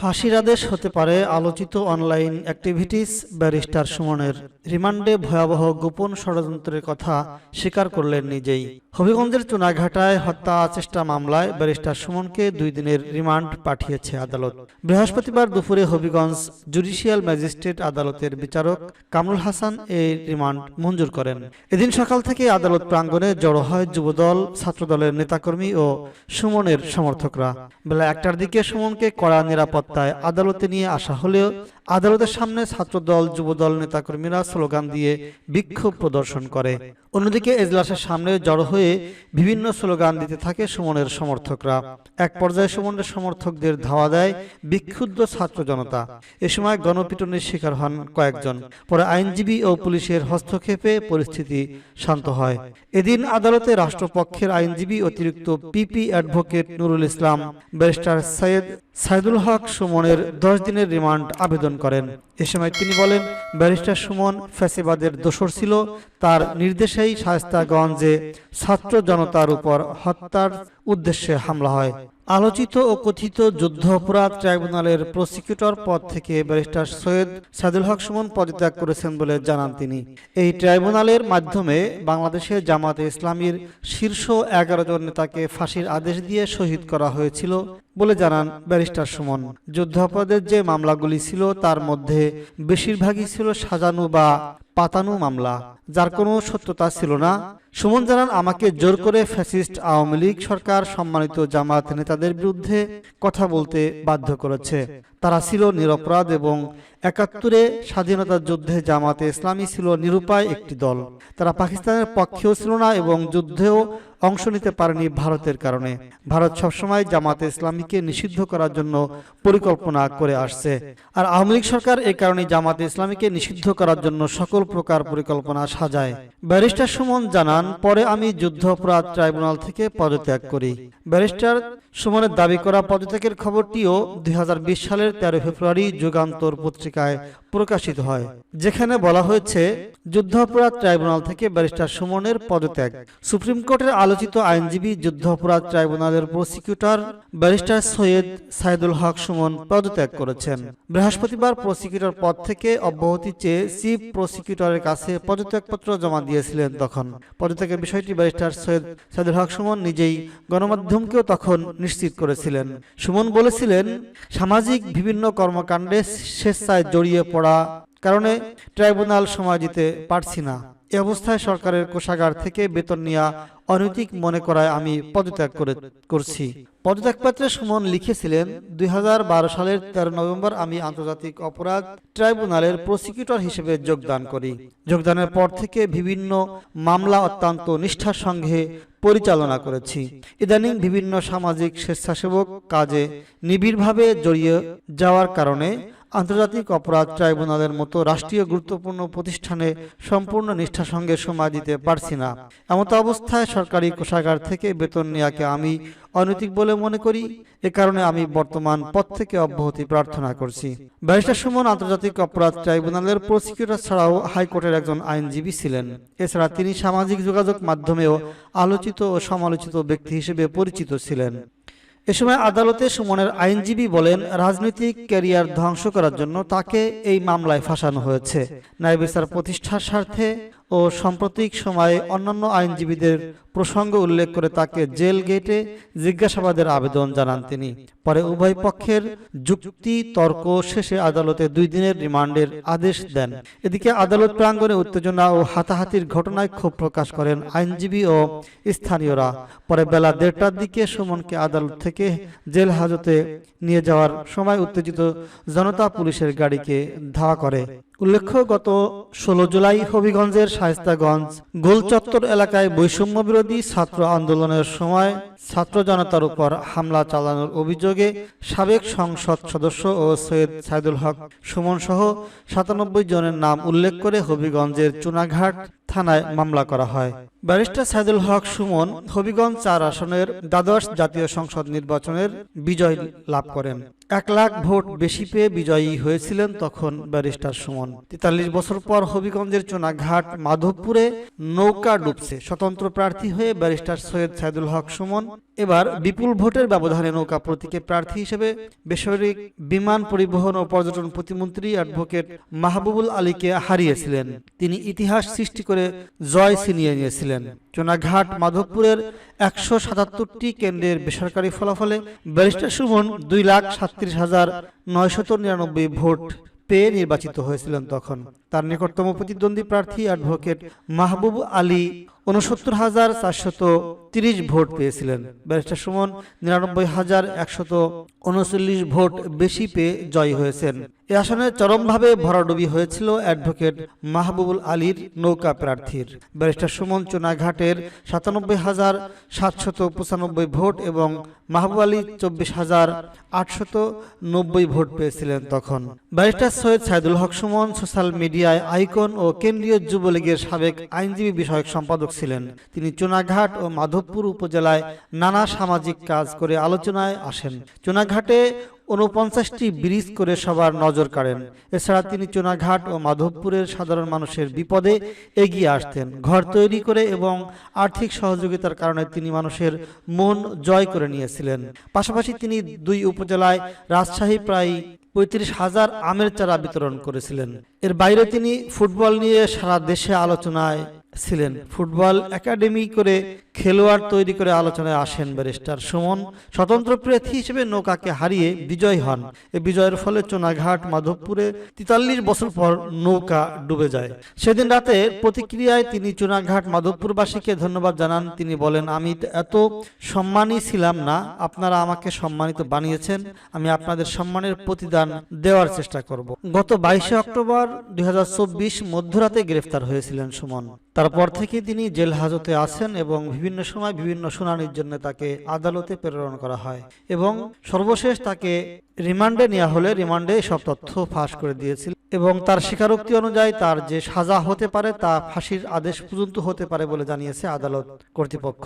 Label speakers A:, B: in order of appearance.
A: ফাঁসির আদেশ হতে পারে আলোচিত অনলাইন অ্যাক্টিভিটিস ব্যারিস্টার সুমনের। রিমান্ডে ভয়াবহ গোপন ষড়যন্ত্রের কথা স্বীকার করলেন নিজেই। হবিগঞ্জের চুনাঘাটায় হত্যা চেষ্টা মামলায় ব্যারিস্টার সুমনকে দুই দিনের রিমান্ড পাঠিয়েছে আদালত। বৃহস্পতিবার দুপুরে হবিগঞ্জ জুডিশিয়াল ম্যাজিস্ট্রেট আদালতের বিচারক কামরুল হাসান এই রিমান্ড মঞ্জুর করেন। এদিন সকাল থেকে আদালত প্রাঙ্গণে জড়ো হয় যুবদল, ছাত্রদলের নেতাকর্মী ও সুমনের সমর্থকরা। বেলা একটার দিকে সুমনকে কড়া নিরাপত্তায় আদালতে নিয়ে আসা হলেও আদালতের সামনে ছাত্রদল, যুবদল, নেতাকর্মীরা স্লোগান দিয়ে বিক্ষোভ প্রদর্শন করে। অন্যদিকে এজলাসের সামনে জড়ো হয়ে বিভিন্ন স্লোগান দিতে থাকে সুমনের সমর্থকরা। এক পর্যায়ে সুমনের সমর্থকদের ধাওয়া দেয় বিক্ষুব্ধ ছাত্র জনতা। এ সময় গণপিটুনির শিকার হন কয়েকজন। পরে আইনজীবী ও পুলিশের হস্তক্ষেপে পরিস্থিতি শান্ত হয়। এদিন আদালতে রাষ্ট্রপক্ষের আইনজীবী অতিরিক্ত PP advocate Nurul Islam, barrister Syed Saidul Haque সুমনের দশ দিনের রিমান্ড আবেদন করেন। এ সময় তিনি বলেন ব্যারিস্টার সুমন ফ্যাসিবাদের দোসর ছিল তার নির্দেশেই শায়স্তাগঞ্জে ছাত্র জনতার উপর হত্যার উদ্দেশ্যে হামলা হয়। আলোচিত ও কথিত যুদ্ধ অপরাধ ট্রাইব্যুনালের প্রসিকিউটর পদ থেকে ব্যারিস্টার সৈয়দ সাদুল হক সুমন পদত্যাগ করেছেন বলে জানান তিনি। এই ট্রাইব্যুনালের মাধ্যমে বাংলাদেশে জামাতে ইসলামীর শীর্ষ এগারো জন নেতাকে ফাঁসির আদেশ দিয়ে শহীদ করা হয়েছিল বলে জানান ব্যারিস্টার সুমন। যুদ্ধাপরাধের যে মামলাগুলি ছিল তার মধ্যে বেশিরভাগই ছিল সাজানো বা পাতানো মামলা, যার কোনো সত্যতা ছিল না। সুমন জানান, আমাকে জোর করে ফ্যাসিস্ট আওয়ামী লীগ সরকার সম্মানিত জামাত নেতাদের বিরুদ্ধে কথা বলতে বাধ্য করেছে। তারা ছিল নিরপরাধ এবং একাত্তরে স্বাধীনতা যুদ্ধে জামাতে ইসলামী ছিল নিরুপায় একটি দল। তারা পাকিস্তানের পক্ষেও ছিল না এবং যুদ্ধেও অংশ নিতে পারেনি ভারতের কারণে। ভারত সবসময় জামাতে ইসলামীকে নিষিদ্ধ করার জন্য পরিকল্পনা করে আসছে। আর আওয়ামী লীগ সরকার এই কারণে জামাতে ইসলামীকে নিষিদ্ধ করার জন্য সকল প্রকার পরিকল্পনা সাজায়। ব্যারিস্টার সুমন জানান, পরে আমি যুদ্ধ অপরাধ ট্রাইব্যুনাল থেকে পদত্যাগ করি। ব্যারিস্টার সুমনের দাবি করা পদত্যাগের খবরটিও দুই হাজার বিশ সালের তেরো ফেব্রুয়ারি যুগান্তর পত্রিকায় প্রকাশিত হয়, যেখানে বলা হয়েছে, যুদ্ধাপরাধ ট্রাইব্যুনাল থেকে ব্যারিস্টার সুমনের পদত্যাগ। সুপ্রিম কোর্টের আলোচিত আইনজীবী যুদ্ধাপরাধ ট্রাইব্যুনালের প্রসিকিউটর ব্যারিস্টার সৈয়দ সাইদুল হক সুমন পদত্যাগ করেছেন। বৃহস্পতিবার প্রসিকিউটর পদ থেকে অব্যাহতি চেয়ে চিফ প্রসিকিউটরের কাছে পদত্যাগপত্র জমা দিয়েছিলেন তখন। পদত্যাগের বিষয়টি ব্যারিস্টার সৈয়দ সাইদুল হক সুমন নিজেই গণমাধ্যমকেও তখন নিশ্চিত করেছিলেন। সুমন বলেছিলেন, সামাজিক বিভিন্ন কর্মকাণ্ডে স্বেচ্ছায় জড়িয়ে পড়া কারণে ট্রাইব্যুনাল সময় দিতে পারছি না। এ অবস্থায় সরকারের কোষাগার থেকে বেতন নেওয়া অনৈতিক মনে করায় আমি পদত্যাগ করে করছি। পদত্যাগপত্রে সুমন লিখেছিলেন, দুই সালের তেরো নভেম্বর আমি আন্তর্জাতিক অপরাধ ট্রাইব্যুনালের প্রসিকিউটর হিসেবে যোগদান করি। যোগদানের পর থেকে বিভিন্ন মামলা অত্যন্ত নিষ্ঠার সঙ্গে পরিচালনা করেছি। ইদানিং বিভিন্ন সামাজিক স্বেচ্ছাসেবক কাজে নিবিড়ভাবে জড়িয়ে যাওয়ার কারণে আন্তর্জাতিক অপরাধ ট্রাইব্যুনালের মতো রাষ্ট্রীয় গুরুত্বপূর্ণ প্রতিষ্ঠানে সম্পূর্ণ নিষ্ঠার সঙ্গে সময় দিতে পারছি না। এমত অবস্থায় সরকারি কোষাগার থেকে বেতন নেওয়াকে আমি অনৈতিক বলে মনে করি। এ কারণে আমি বর্তমান পদ থেকে অব্যাহতি প্রার্থনা করছি। ব্যারিস্টার সুমন আন্তর্জাতিক অপরাধ ট্রাইব্যুনালের প্রসিকিউটর ছাড়াও হাইকোর্টের একজন আইনজীবী ছিলেন। এছাড়া তিনি সামাজিক যোগাযোগ মাধ্যমেও আলোচিত ও সমালোচিত ব্যক্তি হিসেবে পরিচিত ছিলেন। এ সময় আদালতে সুমনের আইনজীবী বলেন, রাজনৈতিক ক্যারিয়ার ধ্বংস করার জন্য তাকে এই মামলায় ফাঁসানো হয়েছে। ন্যায় বিচার প্রতিষ্ঠার স্বার্থে ও সাম্প্রতিক সময়ে অন্যান্য আইনজীবীদের প্রসঙ্গ উল্লেখ করে তাকে জেল গেটে জিজ্ঞাসাবাদের আবেদন জানান তিনি। পরে উভয় পক্ষের যুক্তি তর্ক শেষে আদালতে দুই দিনের রিমান্ডের আদেশ দেন। এদিকে আদালত প্রাঙ্গণে উত্তেজনা ও হাতাহাতির ঘটনায় ক্ষোভ প্রকাশ করেন আইনজীবী ও স্থানীয়রা। পরে বেলা দেড়টার দিকে সুমনকে আদালত থেকে জেল হাজতে নিয়ে যাওয়ার সময় উত্তেজিত জনতা পুলিশের গাড়িকে ধাওয়া করে। উল্লেখ্য, গত ষোলো জুলাই হবিগঞ্জের শায়স্তাগঞ্জ গোলচত্বর এলাকায় বৈষম্য বিরোধী ছাত্র আন্দোলনের সময় ছাত্র জনতার উপর হামলা চালানোর অভিযোগে সাবেক সংসদ সদস্য ও সৈয়দ সাইদুল হক সুমন সহ সাতানব্বই জনের নাম উল্লেখ করে হবিগঞ্জের চুনাঘাট থানায় মামলা করা হয়। ব্যারিস্টার সাইদুল হক সুমন হবিগঞ্জ চার আসনের দ্বাদশ জাতীয় সংসদ নির্বাচনের বিজয় লাভ করেন। এক লাখ ভোট বেশি পেয়ে বিজয়ী হয়েছিলেন তখন ব্যারিস্টার সুমন। তেতাল্লিশ বছর পর হবিগঞ্জের চুনাঘাট মাধবপুরে নৌকা ডুবছে। স্বতন্ত্র প্রার্থী হয়ে ব্যারিস্টার সৈয়দ সাইদুল হক সুমন এবার বিপুল ভোটের ব্যবধানে নৌকা প্রতীকে প্রার্থী হিসেবে বেসামরিক বিমান পরিবহন ও পর্যটন প্রতিমন্ত্রী অ্যাডভোকেট মাহবুবুল আলীকে হারিয়েছিলেন। তিনি ইতিহাস সৃষ্টি করে জয় ছিনিয়ে নিয়েছিলেন। চোনাঘাট মাধবপুরের একশো সাতাত্তরটি কেন্দ্রের বেসরকারি ফলাফলে ব্যারিস্টার সুমন দুই লাখ সাতত্রিশ হাজার নয়শত নিরানব্বই ভোট পেয়ে নির্বাচিত হয়েছিলেন তখন। তার নিকটতম প্রতিদ্বন্দ্বী প্রার্থী অ্যাডভোকেট মাহবুব আলী উনসত্তর হাজার চারশত তিরিশ ভোট পেয়েছিলেন। ব্যারিস্টার সুমন, নিরানব্বই হাজার একশত উনচল্লিশ ভোট বেশি পেয়ে জয়ী হয়েছেন। এ আসনে চরমভাবে ভরাডুবি হয়েছিল অ্যাডভোকেট মাহবুবুল আলীর নৌকা প্রার্থীর। ব্যারিস্টার সুমন চুনাঘাটের সাতানব্বই হাজার সাতশত পঁচানব্বই ভোট এবং মাহবুব আলী চব্বিশ হাজার আটশত নব্বই ভোট পেয়েছিলেন তখন। ব্যারিস্টার সৈয়দ সাইদুল হক সুমন, সোশ্যাল মিডিয়ায় আইকন ও কেন্দ্রীয় যুবলীগের সাবেক আইনজীবী বিষয়ক সম্পাদক ছিলেন। তিনি চুনাঘাট ও মাধবপুর উপজেলায় নানা সামাজিক কাজ করে আলোচনায় আসেন। চুনাঘাটে উনপঞ্চাশটি ব্রিজ করে সবার নজর কাড়েন। এছাড়া তিনি চুনাঘাট ও মাধবপুরের সাধারণ মানুষের বিপদে এগিয়ে আসতেন। ঘর তৈরি করে এবং আর্থিক সহযোগিতার কারণে তিনি মানুষের মন জয় করে নিয়েছিলেন। পাশাপাশি তিনি দুই উপজেলায় রাজশাহী প্রায় পঁয়ত্রিশ হাজার আমের চারা বিতরণ করেছিলেন। এর বাইরে তিনি ফুটবল নিয়ে সারা দেশে আলোচনায় ছিলেন। ফুটবল একাডেমি করে খেলোয়াড় তৈরি করে আলোচনায় আসেন ব্যারিস্টার সুমন। স্বতন্ত্র প্রার্থী হিসেবে নৌকাকে হারিয়ে বিজয় হন। এ বিজয়ের ফলে চোনাঘাট, মাধবপুরে তেতাল্লিশ বছর পর নৌকা ডুবে যায়। সেদিন রাতে প্রতিক্রিয়ায় তিনি চুনাঘাট, মাধবপুরবাসীকে ধন্যবাদ জানান। তিনি বলেন, আমি এত সম্মানী ছিলাম না। আপনারা আমাকে সম্মানিত বানিয়েছেন। আমি আপনাদের সম্মানের প্রতিদান দেওয়ার চেষ্টা করব। গত বাইশে অক্টোবর দুই হাজার চব্বিশ মধ্যরাতে গ্রেফতার হয়েছিলেন সুমন। তারপর থেকে তিনি জেল হাজতে আছেন এবং বিভিন্ন সময় বিভিন্ন শুনানির জন্য তাকে আদালতে প্রেরণ করা হয় এবং সর্বশেষ তাকে রিমান্ডে নেওয়া হলে রিমান্ডে সব তথ্য ফাঁস করে দিয়েছিল এবং তার স্বীকারোক্তি অনুযায়ী তার যে সাজা হতে পারে তা ফাঁসির আদেশ পর্যন্ত হতে পারে বলে জানিয়েছে আদালত কর্তৃপক্ষ।